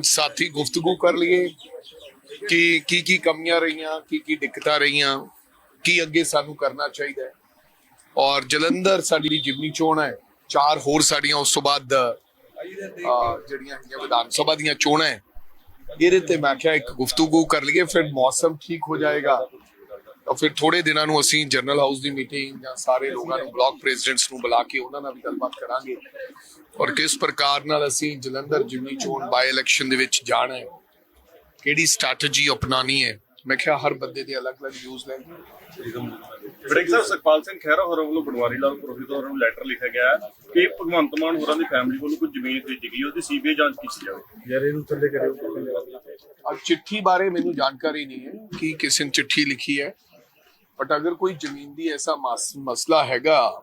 ਕੁਝ ਸਾਥੀ ਗੁਫ਼ਤਗੂ ਕਰ ਲਈਏ। ਕਿ, ਕੀ ਕੀ ਕਮੀਆਂ ਰਹੀਆਂ, ਕੀ ਕੀ ਦਿੱਕਤਾਂ ਰਹੀਆਂ, ਕੀ ਅੱਗੇ ਸਾਨੂੰ ਕਰਨਾ ਚਾਹੀਦਾ ਹੈ। ਔਰ ਜਲੰਧਰ ਸਾਡੀ ਜਿਮਨੀ ਚੋਣ ਹੈ, ਚਾਰ ਹੋਰ ਸਾਡੀਆਂ ਉਸ ਤੋਂ ਬਾਅਦ ਜਿਹੜੀਆਂ ਹੈਗੀਆਂ ਵਿਧਾਨ ਸਭਾ ਦੀਆਂ ਚੋਣਾਂ ਹੈ, ਇਹਦੇ ਤੇ ਮੈਂ ਕਿਹਾ ਇੱਕ ਗੁਫ਼ਤਗੂ ਕਰ ਲਈਏ, ਫਿਰ ਮੌਸਮ ਠੀਕ ਹੋ ਜਾਏਗਾ। ਤਾਂ ਫਿਰ ਥੋੜੇ ਦਿਨਾਂ ਨੂੰ ਅਸੀਂ ਜਨਰਲ ਹਾਊਸ ਦੀ ਮੀਟਿੰਗ ਜਾਂ ਸਾਰੇ ਲੋਕਾਂ ਨੂੰ ਬਲਾਕ ਪ੍ਰੈਜ਼ੀਡੈਂਟਸ ਨੂੰ ਬੁਲਾ ਕੇ ਉਹਨਾਂ ਨਾਲ ਵੀ ਗੱਲਬਾਤ ਕਰਾਂਗੇ। ਔਰ ਕਿਸ ਪ੍ਰਕਾਰ ਨਾਲ ਅਸੀਂ ਜਲੰਧਰ ਜਿਮਨੀ ਚੋਣ ਬਾਈ ਇਲੈਕਸ਼ਨ ਦੇ ਵਿੱਚ ਜਾਣਾ ਹੈ ਕਿਹੜੀ ਸਟ੍ਰੈਟਜੀ ਅਪਣਾਣੀ ਹੈ ਮੈਂ ਕਿਹਾ ਹਰ ਬੰਦੇ ਦੇ ਅਲੱਗ-ਅਲੱਗ ਵਿਊਜ਼ ਨੇ। ਬ੍ਰੇਕ ਸਾਹਿਬ ਸੁਖਪਾਲ ਸਿੰਘ ਖਹਿਰਾ ਹੋਰਾਂ ਵੱਲੋਂ ਪਟਵਾਰੀ ਲਾਲ ਪ੍ਰੋਫੈਸਰ ਹੋਰਾਂ ਨੂੰ ਲੈਟਰ ਲਿਖਿਆ ਗਿਆ ਕਿ ਭਗਵੰਤ ਮਾਨ ਹੋਰਾਂ ਦੀ ਫੈਮਿਲੀ ਵੱਲੋਂ ਕੋਈ ਜ਼ਮੀਨ ਵੇਚੀ ਗਈ ਉਹਦੀ ਸੀਬੀਆਈ ਜਾਂਚ ਕੀਤੀ ਜਾਵੇ। ਯਾਰ ਇਹਨੂੰ ਥੱਲੇ ਕਰਿਓ। ਅੱਜ ਚਿੱਠੀ ਬਾਰੇ ਮੈਨੂੰ ਜਾਣਕਾਰੀ ਨਹੀਂ ਹੈ ਕਿ ਕਿਸੇ ਨੇ ਚਿੱਠੀ ਲਿਖੀ ਹੈ। ਬਟ ਅਗਰ ਕੋਈ ਜ਼ਮੀਨ ਦੀ ਐਸਾ ਮਸ- ਮਸਲਾ ਹੈਗਾ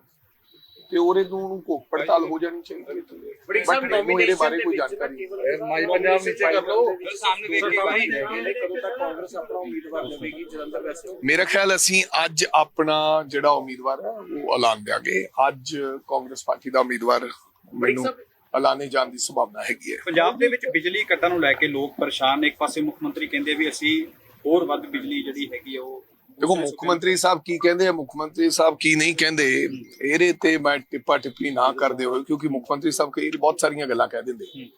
ਤੇ ਉਹਦੇ ਉਹਨੂੰ ਭੁੱਖ ਪੜਤਾਲ ਹੋ ਜਾਣੀ ਚਾਹੀਦੀ ਹੈ। ਬਟ ਮੈਨੂੰ ਇਹਦੇ ਬਾਰੇ ਕੋਈ ਜਾਣਕਾਰੀ ਨਹੀਂ। ਮਾਈ ਪੰਜਾਬ ਨੀਚੇ ਕਰ ਲਓ। ਸਾਹਮਣੇ ਵੇਖ ਕੇ ਭਾਈ। ਕਦੋਂ ਤੱਕ ਕਾਂਗਰਸ ਆਪਣਾ ਉਮੀਦਵਾਰ ਲਵੇਗੀ ਜਲੰਧਰ ਵੈਸੇ? ਮੇਰਾ ਖਿਆਲ ਅਸੀਂ ਅੱਜ ਆਪਣਾ ਜਿਹੜਾ ਉਮੀਦਵਾਰ ਹੈ ਉਹ ਐਲਾਨ ਦਿਆਂਗੇ। ਅੱਜ ਕਾਂਗਰਸ ਪਾਰਟੀ ਦਾ ਉਮੀਦਵਾਰ ਮੈਨੂੰ ਐਲਾਨੇ ਜਾਣ ਦੀ ਸੰਭਾਵਨਾ ਹੈਗੀ ਹੈ। ਪੰਜਾਬ ਦੇ ਵਿੱਚ ਬਿਜਲੀ ਕੱਟਾਂ ਨੂੰ ਲੈ ਕੇ ਲੋਕ ਪਰੇਸ਼ਾਨ ਨੇ। ਇੱਕ ਪਾਸੇ ਮੁੱਖ ਮੰਤਰੀ ਕਹਿੰਦੇ ਵੀ ਅਸੀਂ ਹੋਰ ਵੱਧ ਬਿਜਲੀ ਜਿਹੜੀ ਹੈਗੀ ਆ ਉਹ ਦੇਖੋ ਮੁੱਖ ਮੰਤਰੀ ਸਾਹਿਬ ਕੀ ਕਹਿੰਦੇ ਆ ਮੁੱਖ ਮੰਤਰੀ ਸਾਹਿਬ ਕੀ ਨਹੀਂ ਕਹਿੰਦੇ ਇਹਦੇ ਤੇ ਮੈਂ ਟਿੱਪਾ ਟਿੱਪਣੀ ਨਾ ਕਰਦੇ ਹੋਏ ਕਿਉਂਕਿ ਮੁੱਖ ਮੰਤਰੀ ਸਾਹਿਬ ਕਈ ਬਹੁਤ ਸਾਰੀਆਂ ਗੱਲਾਂ ਕਹਿ ਦਿੰਦੇ।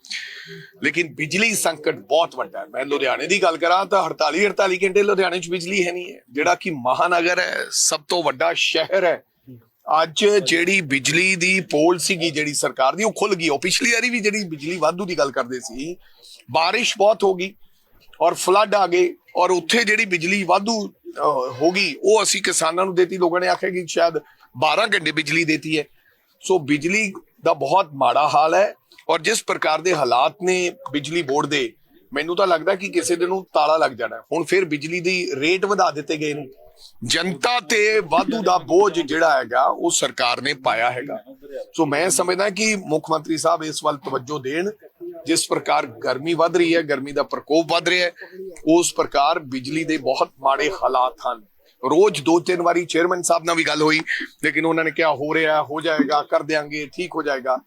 ਲੇਕਿਨ ਬਿਜਲੀ ਸੰਕਟ ਬਹੁਤ ਵੱਡਾ ਹੈ। ਮੈਂ ਲੁਧਿਆਣੇ ਦੀ ਗੱਲ ਕਰਾਂ ਤਾਂ 48 48 ਘੰਟੇ ਲੁਧਿਆਣੇ 'ਚ ਬਿਜਲੀ ਹੈ ਨਹੀਂ ਹੈ। ਜਿਹੜਾ ਕਿ ਮਹਾਨਗਰ ਹੈ ਸਭ ਤੋਂ ਵੱਡਾ ਸ਼ਹਿਰ ਹੈ। ਅੱਜ ਜਿਹੜੀ ਬਿਜਲੀ ਦੀ ਪੋਲ ਸੀਗੀ ਜਿਹੜੀ ਸਰਕਾਰ ਦੀ ਉਹ ਖੁੱਲ ਗਈ। ਉਹ ਪਿਛਲੀ ਵਾਰੀ ਵੀ ਜਿਹੜੀ ਬਿਜਲੀ ਵਾਧੂ ਦੀ ਗੱਲ ਕਰਦੇ ਸੀ ਬਾਰਿਸ਼ ਬਹੁਤ ਹੋ ਗਈ ਔਰ ਫਲੱਡ ਆ ਗਏ ਔਰ ਉੱਥੇ ਜਿਹੜੀ ਬਿਜਲੀ ਵਾਧੂ ਹੋ ਗਈ। ਉਹ ਅਸੀਂ ਕਿਸਾਨਾਂ ਨੂੰ ਦੇਤੀ, ਲੋਕਾਂ ਨੇ ਆਖਿਆ ਕਿ ਸ਼ਾਇਦ 12 ਘੰਟੇ ਬਿਜਲੀ ਦੇਤੀ ਹੈ। ਸੋ ਬਿਜਲੀ ਦਾ ਬਹੁਤ ਮਾੜਾ ਹਾਲ ਹੈ ਔਰ ਜਿਸ ਪ੍ਰਕਾਰ ਦੇ ਹਾਲਾਤ ਨੇ ਬਿਜਲੀ ਬੋਰਡ ਦੇ, ਮੈਨੂੰ ਤਾਂ ਲੱਗਦਾ ਕਿ ਕਿਸੇ ਦਿਨ ਨੂੰ ਤਾਲਾ ਲੱਗ ਜਾਣਾ ਹੁਣ ਫਿਰ ਬਿਜਲੀ ਦੀ ਰੇਟ ਵਧਾ ਦਿੱਤੇ ਗਏ ਨੇ। ਜਨਤਾ ਤੇ ਵਾਧੂ ਦਾ ਬੋਝ ਜਿਹੜਾ ਹੈਗਾ, ਉਹ ਸਰਕਾਰ ਨੇ ਪਾਇਆ ਹੈਗਾ। ਸੋ ਮੈਂ ਸਮਝਦਾ ਕਿ ਮੁੱਖ ਮੰਤਰੀ ਸਾਹਿਬ ਇਸ ਵੱਲ ਤਵੱਜੋ ਦੇਣ ਜਿਸ ਪ੍ਰਕਾਰ ਗਰਮੀ ਵੱਧ ਰਹੀ ਹੈ, ਗਰਮੀ ਦਾ ਪ੍ਰਕੋਪ ਵੱਧ ਰਿਹਾ ਹੈ, ਉਸ ਪ੍ਰਕਾਰ ਬਿਜਲੀ ਦੇ ਬਹੁਤ ਮਾੜੇ ਹਾਲਾਤ ਹਨ। ਰੋਜ਼ ਦੋ ਤਿੰਨ ਵਾਰੀ ਚੇਅਰਮੈਨ ਸਾਹਿਬ ਨਾਲ ਵੀ ਗੱਲ ਹੋਈ, ਲੇਕਿਨ ਉਹਨਾਂ ਨੇ ਕਿਹਾ, ਹੋ ਰਿਹਾ, ਹੋ ਜਾਏਗਾ, ਕਰ ਦਿਆਂਗੇ, ਠੀਕ ਹੋ ਜਾਏਗਾ।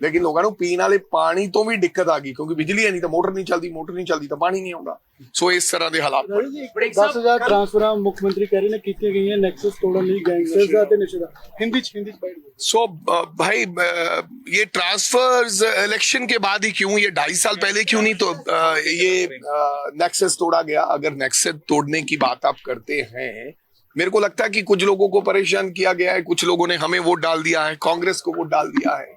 ਲੇਕਿਨ ਲੋਕਾਂ ਨੂੰ ਪੀਣ ਵਾਲੇ ਪਾਣੀ ਤੋਂ ਵੀ ਦਿੱਕਤ ਆ ਗਈ ਕਿਉਂਕਿ ਬਿਜਲੀ ਹੈ ਨਹੀਂ ਤਾਂ ਮੋਟਰ ਨਹੀਂ ਚੱਲਦੀ ਮੋਟਰ ਨਹੀਂ ਚੱਲਦੀ ਤਾਂ ਪਾਣੀ ਨਹੀਂ ਆਉਂਦਾ ਸੋ ਇਸ ਤਰ੍ਹਾਂ ਦੇ ਹਾਲਾਤ ਬਣੇ। 10000 ਟ੍ਰਾਂਸਫਰਾਂ ਮੁੱਖ ਮੰਤਰੀ ਕਹਿ ਰਹੇ ਨੇ ਕੀਤੀਆਂ ਗਈਆਂ ਨੈਕਸਸ ਤੋੜਨ ਲਈ ਗੈਂਗਸਟਰਸ ਦਾ ਤੇ ਨਸ਼ੇ ਦਾ ਹਿੰਦੀ ਚ ਹਿੰਦੀ ਚ ਬਾਈਟ सो अ, भाई अ, ये ट्रांसफर्स इलेक्शन के बाद ही क्यों ये ढाई साल पहले क्यों नहीं तो अ, ये नेक्सस तोड़ा गया अगर नेक्सस तोड़ने की बात आप करते हैं मेरे को लगता है कि कुछ लोगों को परेशान किया गया है कुछ लोगों ने हमें वोट डाल दिया है कांग्रेस को वोट डाल दिया है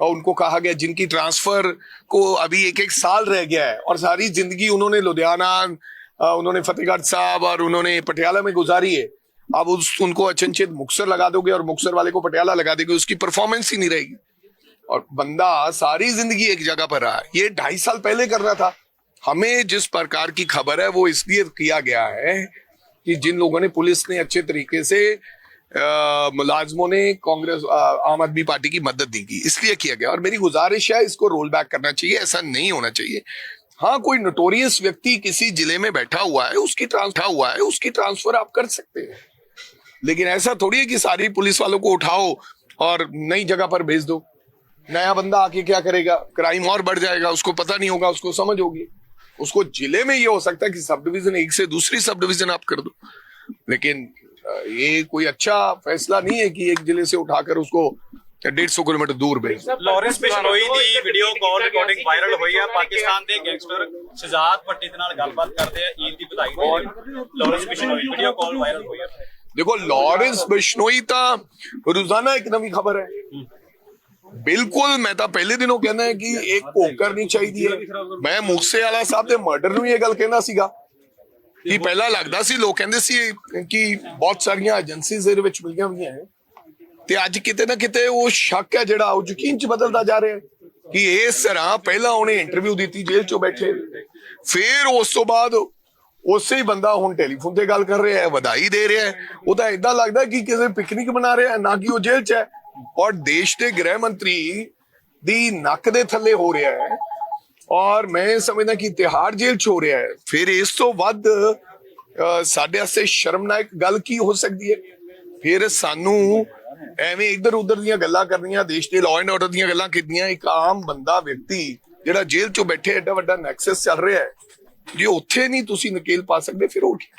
और उनको कहा गया, जिनकी ट्रांसफ़र को अभी एक एक साल रह गया है और सारी ज़िंदगी उन्होंने लुधियाना उन्होंने फतेहगढ़ साहब और उन्होंने पटियाला में गुजारी है। अब उस, उनको अचनचेत मुक्सर लगा दोगे और मुक्सर वाले को पटियाला लगा दोगे, उसकी परफॉर्मेंस ही नहीं रहेगी। और बंदा सारी ज़िंदगी एक जगह पर रहा ये ढाई साल पहले कर रहा था। हमें जिस प्रकार की खबर है, वो इसलिए किया गया है कि जिन लोगों ने पुलिस ने अच्छे तरीके से मुलाजमों ने कांग्रेस आम आदमी पार्टी की मदद दी की, इसलिए किया गया। और मेरी गुजारिश है, इसको रोल बैक करना चाहिए, ऐसा नहीं होना चाहिए। हाँ कोई नोटोरियस व्यक्ति किसी ज़िले में बैठा हुआ है, उसकी ट्रांसफ़र हुआ है, उसकी ट्रांसफ़र आप कर सकते हैं। लेकिन ऐसा थोड़ी है कि सारी पुलिस वालों को उठाओ और नई जगह पर भेज दो। नया बंदा आके क्या करेगा? क्राइम और बढ़ जाएगा, उसको पता नहीं होगा, उसको समझ होगी। उसको ज़िले में ये हो सकता है कि सब डिवीज़न एक से दूसरी सब डिवीज़न आप कर दो। लेकिन ये कोई अच्छा फैसला नहीं है कि एक जिले से उठाकर उसको डेढ़ सौ किलोमीटर दूर भेज दो। ਲਾਰੈਂਸ ਬਿਸ਼ਨੋਈ ਦੀ ਵੀਡੀਓ ਕਾਲ ਰਿਕਾਰਡਿੰਗ ਵਾਇਰਲ ਹੋਈ ਆ ਪਾਕਿਸਤਾਨ ਦੇ ਗੈਂਗਸਟਰ ਸ਼ਹਜ਼ਾਦ ਭੱਟੀ ਦੇ ਨਾਲ ਗੱਲਬਾਤ ਕਰਦੇ ਆ ਈਦ ਦੀ ਵਧਾਈ ਦੇ ਲਈ Lawrence Bishnoi video call viral ਹੋਈ ਆ देखो लॉरेंस बिश्नोई ਤਾਂ ਰੋਜ਼ਾਨਾ ਇੱਕ ਨਵੀਂ ਖਬਰ ਹੈ ਬਿਲਕੁਲ ਮੈਂ ਤਾਂ ਪਹਿਲੇ ਦਿਨੋਂ ਕਹਿੰਦਾ ਹੈ ਕਿ ਇੱਕ ਕੋਕਰ ਨਹੀਂ ਚਾਹੀਦੀ ਹੈ ਮੈਂ ਮੁਕਸੇ ਵਾਲਾ ਸਾਹਿਬ ਦੇ ਮਰਡਰ ਨੂੰ ਇਹ ਗੱਲ ਕਹਿੰਦਾ ਸੀਗਾ ਕਿ ਪਹਿਲਾਂ ਲੱਗਦਾ ਸੀ, ਲੋਕ ਕਹਿੰਦੇ ਸੀ ਕਿ ਬਹੁਤ ਸਾਰੀਆਂ ਏਜੰਸੀਜ਼ ਇਹਦੇ ਵਿੱਚ ਮਿਲੀਆਂ ਹੋਈਆਂ ਹੈ ਤੇ ਅੱਜ ਕਿਤੇ ਨਾ ਕਿਤੇ ਉਹ ਸ਼ੱਕ ਹੈ ਜਿਹੜਾ, ਉਹ ਯਕੀਨ ਚ ਬਦਲਦਾ ਜਾ ਰਿਹਾ ਹੈ ਕਿ ਇਸ ਤਰ੍ਹਾਂ ਪਹਿਲਾਂ ਉਹਨੇ ਇੰਟਰਵਿਊ ਦਿੱਤੀ, ਜੇਲ੍ਹ ਚੋਂ ਬੈਠੇ। ਫਿਰ ਉਸ ਤੋਂ ਬਾਅਦ ਉਸੇ ਹੀ ਬੰਦਾ ਹੁਣ ਟੈਲੀਫੋਨ ਤੇ ਗੱਲ ਕਰ ਰਿਹਾ ਹੈ, ਵਧਾਈ ਦੇ ਰਿਹਾ ਹੈ। ਉਹ ਤਾਂ ਇਦਾਂ ਲੱਗਦਾ ਕਿ ਕਿਸੇ ਪਿਕਨਿਕ ਮਨਾ ਰਿਹਾ ਹੈ, ਨਾ ਕਿ ਉਹ ਜੇਲ੍ਹ 'ਚ ਹੈ। ਔਰ ਦੇਸ਼ ਦੇ ਗ੍ਰਹਿ ਮੰਤਰੀ ਦੀ ਨੱਕ ਦੇ ਥੱਲੇ ਹੋ ਰਿਹਾ ਹੈ। ਔਰ ਮੈਂ ਸਮਝਦਾ ਕਿ ਤਿਹਾੜ ਜੇਲ੍ਹ 'ਚ ਹੋ ਰਿਹਾ ਹੈ। ਫਿਰ ਇਸ ਤੋਂ ਵੱਧ ਸਾਡੇ ਵਾਸਤੇ ਸ਼ਰਮਨਾਕ ਗੱਲ ਕੀ ਹੋ ਸਕਦੀ ਹੈ? ਫਿਰ ਸਾਨੂੰ ਐਵੇਂ ਇੱਧਰ ਉੱਧਰ ਦੀਆਂ ਗੱਲਾਂ ਕਰਨੀਆਂ, ਦੇਸ਼ ਦੇ ਲਾਅ ਐਂਡ ਆਰਡਰ ਦੀਆਂ ਗੱਲਾਂ ਕੀਤੀਆਂ, ਇੱਕ ਆਮ ਬੰਦਾ ਵਿਅਕਤੀ ਜਿਹੜਾ ਜੇਲ੍ਹ ਚੋਂ ਬੈਠੇ ਐਡਾ ਵੱਡਾ ਨੈਕਸਸ ਚੱਲ ਰਿਹਾ ਹੈ, ਜੇ ਉੱਥੇ ਨਹੀਂ ਤੁਸੀਂ ਨਕੇਲ ਪਾ ਸਕਦੇ, ਫਿਰ ਉਹ ਠੀਕ